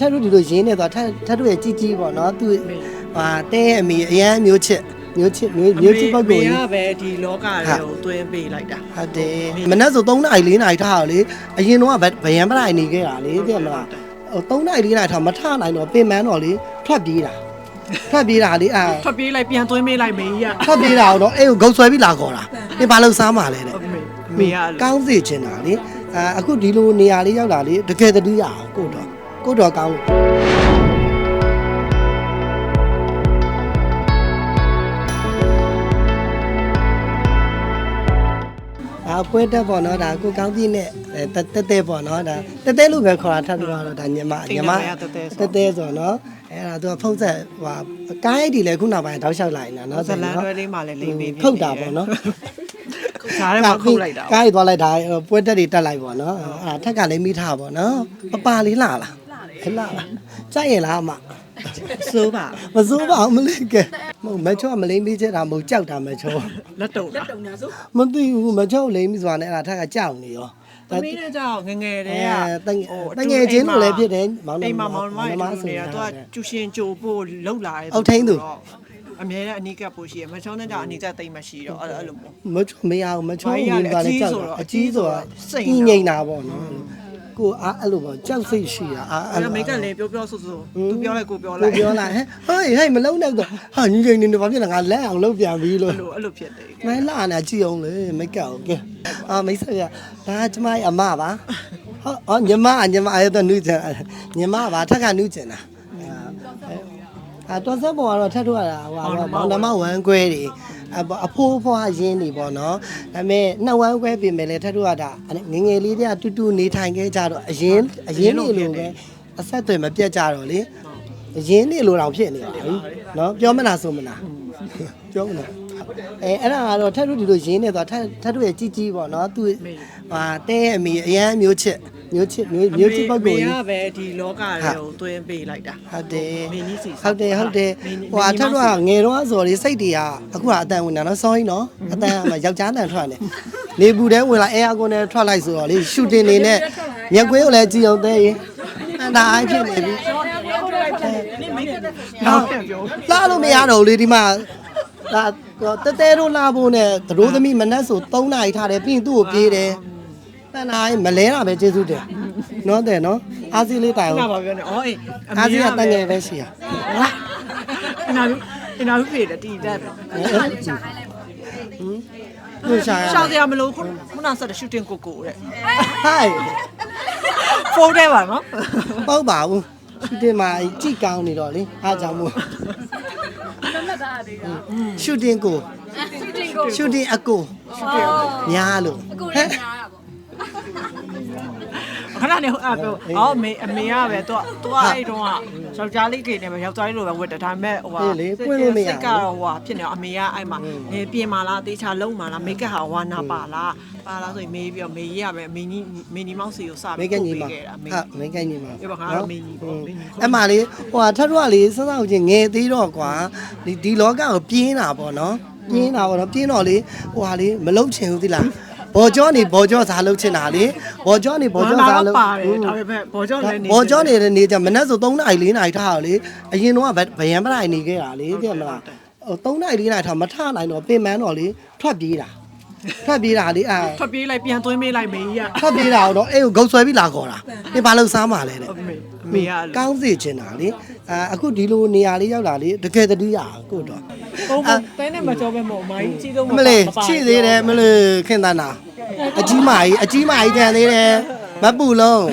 ထပ်တို့ဒီလိုရင်းနေသွားထပ်ထပ်တို့ရဲ့ជីជីပေါ့နော်သူဟာတဲရဲ့အမေအရန်မျိုးချစ်မျိုးချစ်မျိုးမျိုးချစ်ပုဂ္ဂိုလ်မေကြီးကပဲဒီလောကတွေကိုတွင်းပေးလိုက်တာဟုတ်တယ်မနေ့ဆို3နာရီ4နာရီထားရလေအရင်တော့ဗဗယံပရိုင်နေခဲ့တာလေသိမလားဟို3နာရီ4နာရီထားမထနိုင်တော့ပင်မန်းတော့လေထွက်ပြေးတာထွက်ပြေးတာလေအာထွက်ပြေးလိုက်ပြန်သွင်းပေးလိုက်မေကြီးကထွက်ပြေးတာတော့အဲ့ကိုဂုတ်ဆွဲပြီးလာခေါ်တာဒီဘာလို့စားမှလဲတဲ့မေမေကကောင်းစေချင်တာလေအာအခုဒီလိုနေရာလေးရောက်လာလေတကယ်တည်းရအောင်ကိုတော့ ကိုတော့ကောင်းလို့အာပွဲတက်ပေါ့နော်ဒါကိုကောင်းပြည့်နဲ့တက်တက်တက်ပေါ့နော်ဒါတက်တက်လို့ပဲခေါ်တာထပ်ပြီးတော့ဒါညီမညီမတက်တက်ဆိုနော်အဲ့ဒါသူကဖုံးဆက်ဟိုကိုင်းဒီလေခုနောက်ပိုင်းတောက်လျှောက်လိုက်နေတာနော်ဇလန်တွဲလေးမှလည်းလိမ့်ပေးဖုတ်တာပေါ့နော်ဈားထဲမှာခုတ်လိုက်တာကားရီသွားလိုက်တာပွဲတက်တွေတက်လိုက်ပေါ့နော်အဲ့ဒါထက်ကလည်းမိထားပေါ့နော်ပပလေးလာလား ဟဲ့လာလားကြိုက်ရင်လားအမစိုးပါမစိုးပါဘူးမလေးကဲမဟုတ်မချောမလိမ့်ပြီးချက်တာမဟုတ်ကြောက်တာမချောလက်တုံလက်တုံမသိဘူးမချောလိမ့်ပြီးဆိုတာနဲ့အဲ့ဒါထက်ကကြောက်နေရောသမီးနဲ့ကြောင့်ငငယ်တည်းကတငယ်ချင်းလို့လည်းဖြစ်တယ်မောင်နှမအိမ်မှာမောင်နှမမောင်နှမတွေဆိုဆိုရရတာတော့သူကကျူရှင်ကြိုဖို့လှုပ်လာတယ်အုတ်ထိန်းသူအမြဲတမ်းအနီးကပ်ဖို့ရှိရမချောနဲ့ကြောင့်အနီးကပ်သိမ့်မရှိတော့အဲ့လိုမျိုးမချောမရဘူးမချောဘာကြီးဘူးကလဲပါလေကြောက်အအကြီးကြီးဆိုဆိုတော့တော့စိတ်ကြီးနော်ငိမ့်တာပေါ့နော် ကိုအားအဲ့လိုပေါ့ကြောက်စိတ်ရှိတာအားအဲ့အဲ့တော့လိုမိတ်ကလည်းပြောပြောဆိုဆိုသူပြောလိုက်ကိုပြောလိုကိုက်ပြောလာဟဲ့ဟေးဟဲ့မလုံးနဲ့တော့ဟာညီငိမ့်နေတယ်ဘာဖြစ်လဲငါလက်အောင်လုပ်ပြန်ပြီလို့ အဲ့လိုအဲ့လိုဖြစ်တယ်မဲလာနေကြည့်အောင်လေမိတ်ကအောင်ကဲအာမိတ်ဆက်ရဒါကျမရဲ့အမပါဟောအော်ညီမအညီမအဲ့တော့နူးချင်ညီမပါထက်ကနူးချင်တာအာတော်စက်ပေါ်ကတော့ထက်ထုတ်ရတာဟိုဟာမောင်နှမဝမ်းကွဲတွေ အအဖိုးဖွားရင်းနေပေါ့နော်ဒါပေမဲ့နှစ်ဝမ်းကွဲပြင်မယ်လေထက်ထုတ်ရတာငငယ်လေးတည်းကတူတူနေထိုင်ခဲ့ကြတော့အရင်အရင်နေလိုပဲအဆက်အသွယ်မပြတ်ကြတော့လေအရင်နေလိုတော့ဖြစ်နေပါပြီနော်ပြောမလားဆိုမလားပြောမလား အဲအဲ့ဒါကတော့ထက်ထုတ်ဒီလိုရင်းနေသွားထက်ထက်ထုတ်ရဲ့ជីជីပေါ့နော်သူဟာတဲရဲ့အမေအရန်မျိုးချစ်မျိုးချစ်မျိုးမျိုးချစ်ပုဂ္ဂိုလ်ကြီးမေကပဲဒီလောကတွေကိုတွင်းပေးလိုက်တာဟုတ်တယ်မင်းကြီးစီဟုတ်တယ်ဟုတ်တယ်ဟိုအထက်တော့ငယ်တော့ဆိုလေစိတ်တွေကအခုကအတန်ဝင်တာနော် sorry နော်အတန်ကယောက်ျားတန်ထွက်တယ်နေဘူးတဲဝင်လာအဲယာကွန်နဲ့ထွက်လိုက်ဆိုတော့လေရှူတင်နေနဲ့မျက်ကွင်းကိုလည်းကြည့်အောင်သေးရင်အနာအိုက်ဖြစ်နေပြီနောက်ပြန်ပြောလာလို့မရတော့ဘူးလေဒီမှာ ဒါတဲတဲတို့လာဖို့နဲ့သတို့သမီးမနက်ဆို3နာရီထားတယ်ပြီးရင်သူ့ကိုပြေးတယ်တန်နာမလဲတာပဲကျေးဇူးတင်နော်တဲ့နော်အားစီလေးတိုင်ငါအောင်ပါပြောနေအော်အေးအားစီကတန်ငယ်ပဲရှိရအနာဘူးအနာဘူးပြေတယ်တီးတက်တယ်သူရှာရရှောင်းစရာမလိုခုခုနဆက်တဲ့ရှူတင်ကိုကိုတဲ့ဟိုင်ဖုန်းထဲပါနော်ပေါ့ပါဘူးရှူတင်မှာကြည့်ကောင်းနေတော့လေအားကြောင့်မို့ ရှူတင်ကိုရှူတင်အကိုညားလို့အကိုလည်းများတာပေါ့ ခဏနေဟိုအပြောအော်မေအမေကပဲသူကသူကအဲ့တုန်းကယောက်ျားလေးကိနေပဲယောက်ျားလေးလိုပဲဝတ်တယ်ဒါပေမဲ့ဟိုဟာစိတ်ကတော့ဟိုဟာဖြစ်နေအမေကအဲ့မှာနေပြင်မာလားတေချာလုံးမာလားမိတ်ကဟာဝါနာပါလားပါလားဆိုရင်မေးပြီးတော့မေးရပဲမင်းကြီးမင်းကြီးမောက်စီကိုစမိပြီးတ်ကညီမခဲ့တာမေးဟာမိတ်ကညီမပြပါခါတော့မင်းကြီးပေါ့မင်းကြီးအမှလေးဟိုဟာထပ်တော့လေစစောက်ချင်းငယ်သေးတော့ကွာဒီဒီလောကကိုပြင်းတာပေါ့နော်ပြင်းတာပေါ့နော်ပြင်းတော့လေဟိုဟာလေမလုံချင်ဘူးသီလား ဘော်ကြောနေဘော်ကြောစားလုံချင်တာလေဘော်ကြောနေဘော်ကြောစားလုံပါတယ်ဒါပေမဲ့ဘောကြောလည်းနေဘော်ကြောနေတဲ့နေကြမနက်ဆို3နာရီ4နာရီထားရလေအရင်တော့ဗယံပရိုင်နေခဲ့တာလေသိမလားဟို3နာရီ4နာရီထားမထနိုင်တော့ပင်မန်းတော့လေထွက်ပြေးတာထွက်ပြေးတာလေအာထွက်ပြေးလိုက်ပြန်သွင်းပေးလိုက်မေကြီးကထွက်ပြေးတာတော့အဲ့ကိုဂုတ်ဆွဲပြီးလာခေါ်တာဒီဘာလို့စားမှလဲတဲ့အမေအမေကကောင်းစေချင်တာလေ အာအခုဒီလိုနေရာလေးရောက်လာလေတကယ်တည်းရကိုတော့ ဟုတ်ဟုတ်တဲနဲ့မကြောပဲမို့အမကြီးကြီးဆုံး မလေးရှိသေးတယ်မလေးခင်သနာအကြီးမကြီးအကြီးမကြီးတန်သေးတယ်မပူလုံး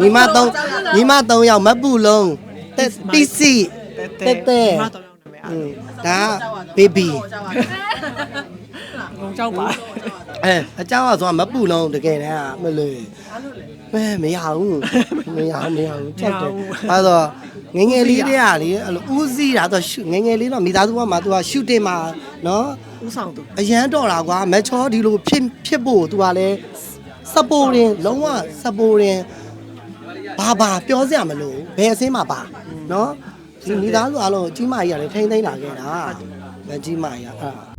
ညီမသုံးညီမသုံးယောက်မပူလုံးတက်ပီစီတက်တက် မတော်ရောက်နေမယ် อืมဒါဘေဘီ ငုံကြောက်ပါ အဲအเจ้าကဆိုမပူလုံးတကယ်တမ်းကမလေး မဲမရဘူးမရဘူးမရဘူးချက်တယ်အဲတော့ငယ်ငယ်လေးတည်းကလေအဲ့လိုဦးစီးတာတော့ငယ်ငယ်လေးတော့မိသားစုကမှသူကရှူတင်မှာနော်ဥဆောင်သူအရန်တော်တာကွာမက်ချောဒီလိုဖြစ်ဖြစ်ဖို့သူကလည်းစပိုရင်လုံးဝစပိုရင်ဘာဘာပြောစရာမလိုဘယ်အစင်းမှာပါနော်ဒီမိသားစုအားလုံးအကြီးမကြီးကလည်းထိမ့်သိမ့်လာခဲ့တာမကြီးမကြီးကအဲ့ဒါ